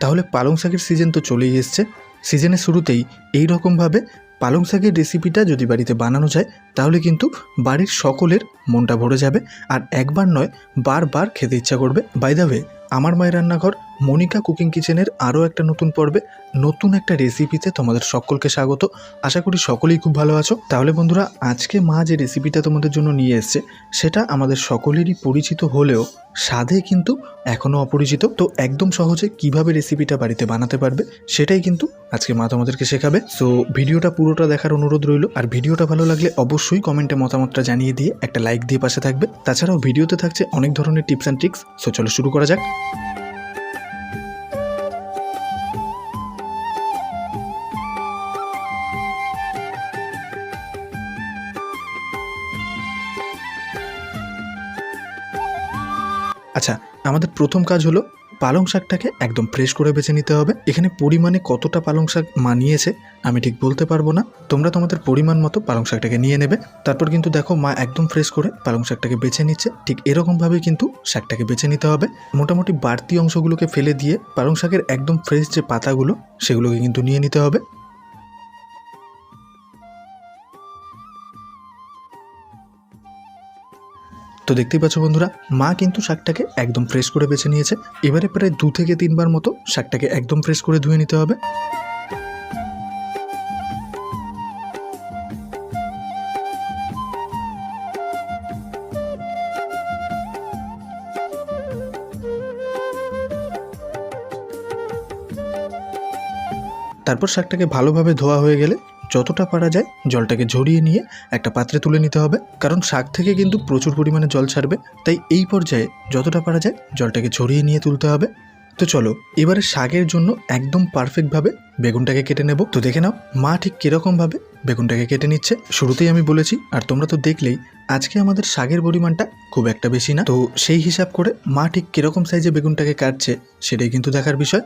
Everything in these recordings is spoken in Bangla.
তাহলে পালং শাকের সিজন তো চলেই এসছে। সিজনের শুরুতেই এই রকমভাবে পালং শাকের রেসিপিটা যদি বাড়িতে বানানো যায়, তাহলে কিন্তু বাড়ির সকলের মনটা ভরে যাবে। আর একবার নয়, বারবার খেতে ইচ্ছা করবে। বাই আমার মায়ের রান্নাঘর মনিকা কুকিং কিচেনের আরও একটা নতুন পর্বে নতুন একটা রেসিপিতে তোমাদের সকলকে স্বাগত। আশা করি সকলেই খুব ভালো আছো। তাহলে বন্ধুরা, আজকে মা যে রেসিপিটা তোমাদের জন্য নিয়ে এসছে, সেটা আমাদের সকলেরই পরিচিত হলেও স্বাদে কিন্তু এখনও অপরিচিত। তো একদম সহজে কীভাবে রেসিপিটা বাড়িতে বানাতে পারবে, সেটাই কিন্তু আজকে মা তোমাদেরকে শেখাবে। সো ভিডিওটা পুরোটা দেখার অনুরোধ রইল। আর ভিডিওটা ভালো লাগলে অবশ্যই কমেন্টে মতামতটা জানিয়ে দিয়ে একটা লাইক দিয়ে পাশে থাকবে। তাছাড়াও ভিডিওতে থাকছে অনেক ধরনের টিপস অ্যান্ড ট্রিক্স। সো চলো শুরু করা যাক। আচ্ছা আমাদের প্রথম কাজ হলো পালং শাকটাকে একদম ফ্রেশ করে বেছে নিতে হবে। এখানে পরিমাণে কতটা পালং শাক মানিয়েছে আমি ঠিক বলতে পারব না। তোমরা তোমাদের পরিমাণ মতো পালং শাকটাকে নিয়ে নেবে। তারপর কিন্তু দেখো মা একদম ফ্রেশ করে পালং শাকটাকে বেছে নিচ্ছে। ঠিক এরকমভাবেই কিন্তু শাকটাকে বেছে নিতে হবে। মোটামুটি বাড়তি অংশগুলোকে ফেলে দিয়ে পালং শাকের একদম ফ্রেশ যে পাতাগুলো, সেগুলোকে কিন্তু নিয়ে নিতে হবে। তো দেখতেই পাচ্ছ বন্ধুরা, মা কিন্তু শাকটাকে একদম ফ্রেশ করে বেছে নিয়েছে। এবারে প্রায় দু থেকে তিনবার মতো শাকটাকে একদম ফ্রেশ করে ধুয়ে নিতে হবে। তারপর শাকটাকে ভালোভাবে ধোয়া হয়ে গেলে যতটা পারা যায় জলটাকে ঝরিয়ে নিয়ে একটা পাত্রে তুলে নিতে হবে। কারণ শাক থেকে কিন্তু প্রচুর পরিমাণে জল ছাড়বে, তাই এই পর্যায়ে যতটা পারা যায় জলটাকে ঝরিয়ে নিয়ে তুলতে হবে। তো চলো, এবারে শাকের জন্য একদম পারফেক্টভাবে বেগুনটাকে কেটে নেব। তো দেখে নাও, মা ঠিক কীরকমভাবে বেগুনটাকে কেটে নিচ্ছে। শুরুতেই আমি বলেছি, আর তোমরা তো দেখলেই, আজকে আমাদের শাকের পরিমাণটা খুব একটা বেশি না। তো সেই হিসাব করে মা ঠিক কীরকম সাইজে বেগুনটাকে কাটছে, সেটাই কিন্তু দেখার বিষয়।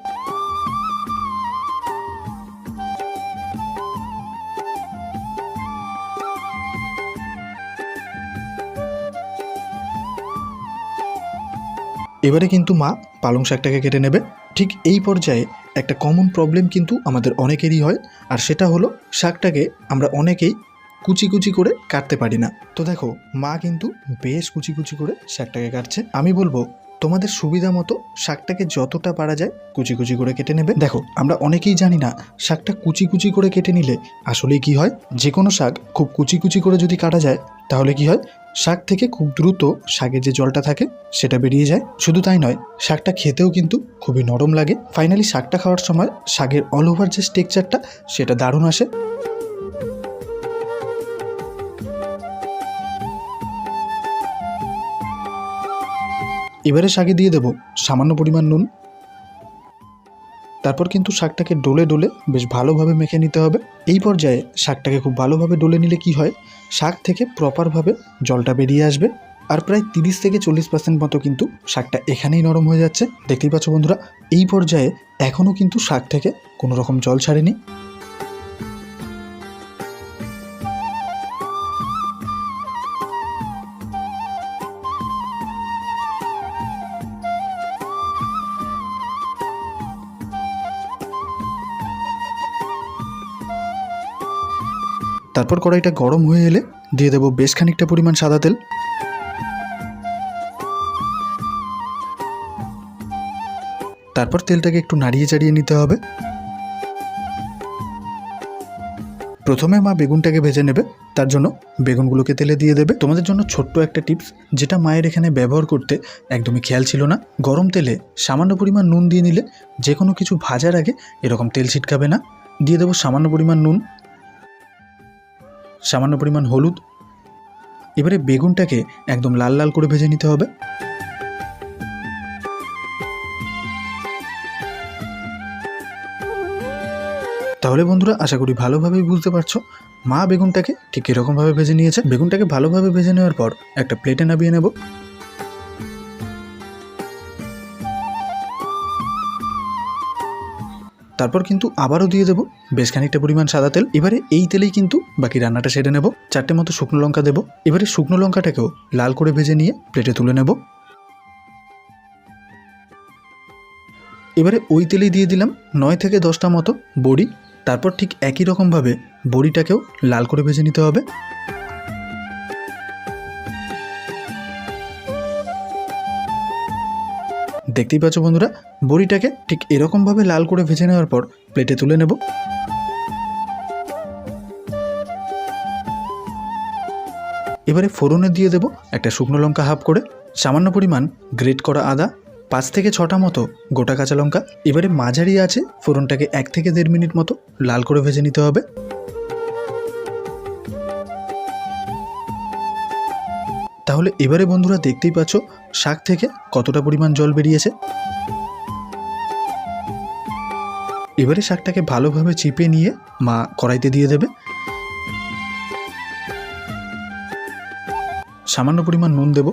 এবারে কিন্তু মা পালং শাকটাকে কেটে নেবে। ঠিক এই পর্যায়ে একটা কমন প্রবলেম কিন্তু আমাদের অনেকেরই হয়, আর সেটা হলো শাকটাকে আমরা অনেকেই কুচি কুচি করে কাটতে পারি না। তো দেখো, মা কিন্তু বেশ কুচি কুচি করে শাকটাকে কাটছে। আমি বলব তোমাদের সুবিধা মতো শাকটাকে যতটা পারা যায় কুচি কুচি করে কেটে নেবে। দেখো, আমরা অনেকেই জানি না, শাকটা কুচি কুচি করে কেটে নিলে আসলে কি হয়? যে কোনো শাক খুব কুচি কুচি করে যদি কাটা যায়, তাহলে কি হয়? শাক থেকে খুব দ্রুত শাকের যে জলটা থাকে, সেটা বেরিয়ে যায়। শুধু তাই নয়, শাকটা খেতেও কিন্তু খুবই নরম লাগে। ফাইনালি শাকটা খাওয়ার সময় শাকের অল ওভার যে স্টেকচারটা সেটা দারুণ আসে। এবারে শাকে দিয়ে দেবো সামান্য পরিমাণ নুন। তারপর কিন্তু শাকটাকে ডলে ডলে বেশ ভালোভাবে মেখে নিতে হবে। এই পর্যায়ে শাকটাকে খুব ভালোভাবে ডলে নিলে কি হয়? শাক থেকে প্রপারভাবে জলটা বেরিয়ে আসবে। আর প্রায় তিরিশ থেকে চল্লিশ পার্সেন্ট মতো কিন্তু শাকটা এখানেই নরম হয়ে যাচ্ছে। দেখতেই পাচ্ছ বন্ধুরা, এই পর্যায়ে এখনও কিন্তু শাক থেকে কোনো রকম জল ছাড়েনি। তারপর কড়াইটা গরম হয়ে এলে দিয়ে দেবো বেশ খানিকটা পরিমাণ সাদা তেল। তারপর তেলটাকে একটু নাড়িয়ে চাড়িয়ে নিতে হবে। প্রথমে মা বেগুনটাকে ভেজে নেবে, তার জন্য বেগুনগুলোকে তেলে দিয়ে দেবে। তোমাদের জন্য ছোট্ট একটা টিপস, যেটা মায়ের এখানে ব্যবহার করতে একদমই খেয়াল ছিল না। গরম তেলে সামান্য পরিমাণ নুন দিয়ে নিলে যে কোনো কিছু ভাজার আগে এরকম তেল ছিটকাবে না। দিয়ে দেবো সামান্য পরিমাণ নুন সামান্য পরিমাণ হলুদ। এবারে বেগুনটাকে একদম লাল লাল করে ভেজে নিতে হবে। তাহলে বন্ধুরা, আশা করি ভালোভাবেই বুঝতে পারছ, মা বেগুনটাকে ঠিক এরকমভাবে ভেজে নিয়েছে। বেগুনটাকে ভালোভাবে ভেজে নেওয়ার পর একটা প্লেটে নামিয়ে নেব। তারপর কিন্তু আবারও দিয়ে দেবো বেশ খানিকটা পরিমাণ সাদা তেল। এবারে এই তেলেই কিন্তু বাকি রান্নাটা সেরে নেব, চারটে মতো শুকনো লঙ্কা দেবো। এবারে শুকনো লঙ্কাটাকেও লাল করে ভেজে নিয়ে প্লেটে তুলে নেব। এবারে ওই তেলেই দিয়ে দিলাম নয় থেকে দশটা মতো বড়ি। তারপর ঠিক একই রকমভাবে বড়িটাকেও লাল করে ভেজে নিতে হবে। দেখতেই পাচ্ছ বন্ধুরা, বড়িটাকে ঠিক এরকমভাবে লাল করে ভেজে নেওয়ার পর প্লেটে তুলে নেব। এবারে ফোড়নে দিয়ে দেব একটা শুকনো লঙ্কা হাফ করে, সামান্য পরিমাণ গ্রেট করা আদা, পাঁচ থেকে ছটা মতো গোটা কাঁচা লঙ্কা। এবারে মাঝারি আছে ফোড়নটাকে এক থেকে দেড় মিনিট মতো লাল করে ভেজে নিতে হবে। তাহলে এবারে বন্ধুরা দেখতেই পাচ্ছ শাক থেকে কতটা পরিমাণ জল বেরিয়েছে। এবারে শাকটাকে ভালোভাবে চিপে নিয়ে মা কড়াইতে দিয়ে দেবে। সামান্য পরিমাণ নুন দেব।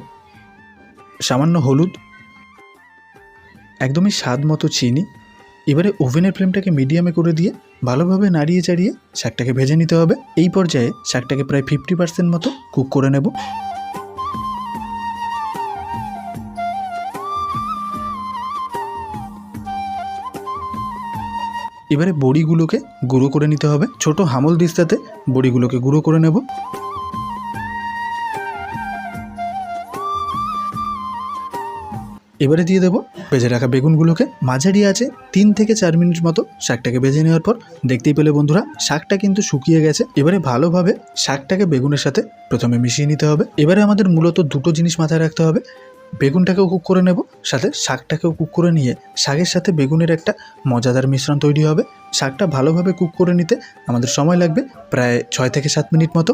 সামান্য হলুদ। একদমই স্বাদ মতো চিনি। এবারে ওভেনের ফ্লেমটাকে মিডিয়ামে করে দিয়ে ভালোভাবে নাড়িয়ে চাড়িয়ে শাকটাকে ভেজে নিতে হবে। এই পর্যায়ে শাকটাকে প্রায় ফিফটি পার্সেন্ট মতো কুক করে নেব। এবারে বড়িগুলোকে গুঁড়ো করে নিতে হবে। ছোট হামল দিস্তাতে বড়িগুলোকে গুঁড়ো করে নেব। এবারে দিয়ে দেবো ভেজে রাখা বেগুনগুলোকে। মাঝারি আছে তিন থেকে চার মিনিট মতো শাকটাকে ভেজে নেওয়ার পর দেখতেই পেলে বন্ধুরা, শাকটা কিন্তু শুকিয়ে গেছে। এবারে ভালোভাবে শাকটাকে বেগুনের সাথে প্রথমে মিশিয়ে নিতে হবে। এবারে আমাদের মূলত দুটো জিনিস মাথায় রাখতে হবে। বেগুনটাকেও কুক করে নেব, সাথে শাকটাকেও কুক করে নিয়ে শাকের সাথে বেগুনের একটা মজাদার মিশ্রণ তৈরি হবে। শাকটা ভালোভাবে কুক করে নিতে আমাদের সময় লাগবে প্রায় ছয় থেকে সাত মিনিট মতো।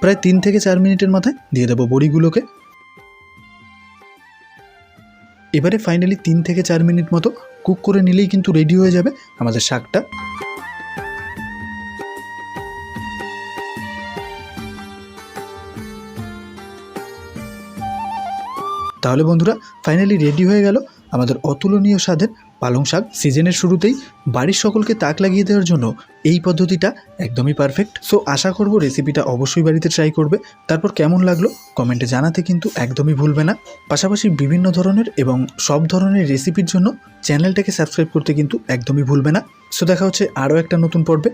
প্রায় তিন থেকে চার মিনিটের মাথায় দিয়ে দেবো বড়িগুলোকে। এবারে ফাইনালি তিন থেকে চার মিনিট মতো কুক করে নিলেই কিন্তু রেডি হয়ে যাবে আমাদের শাকটা। তাহলে বন্ধুরা ফাইনালি রেডি হয়ে গেল আমাদের অতুলনীয় স্বাদের পালং শাক সিজনের শুরুতেই। বাড়ির সকলকে তাক লাগিয়ে দেওয়ার জন্য এই পদ্ধতিটা একদমই পারফেক্ট সো আশা করব রেসিপিটা অবশ্যই বাড়িতে ট্রাই করবে। তারপর কেমন লাগল কমেন্টে জানাতে কিন্তু একদমই ভুলবে না। পাশাপাশি বিভিন্ন ধরনের এবং সব ধরনের রেসিপির জন্য চ্যানেলটাকে সাবস্ক্রাইব করতে কিন্তু একদমই ভুলবে না। সো দেখা হচ্ছে আরও একটা নতুন পর্বে।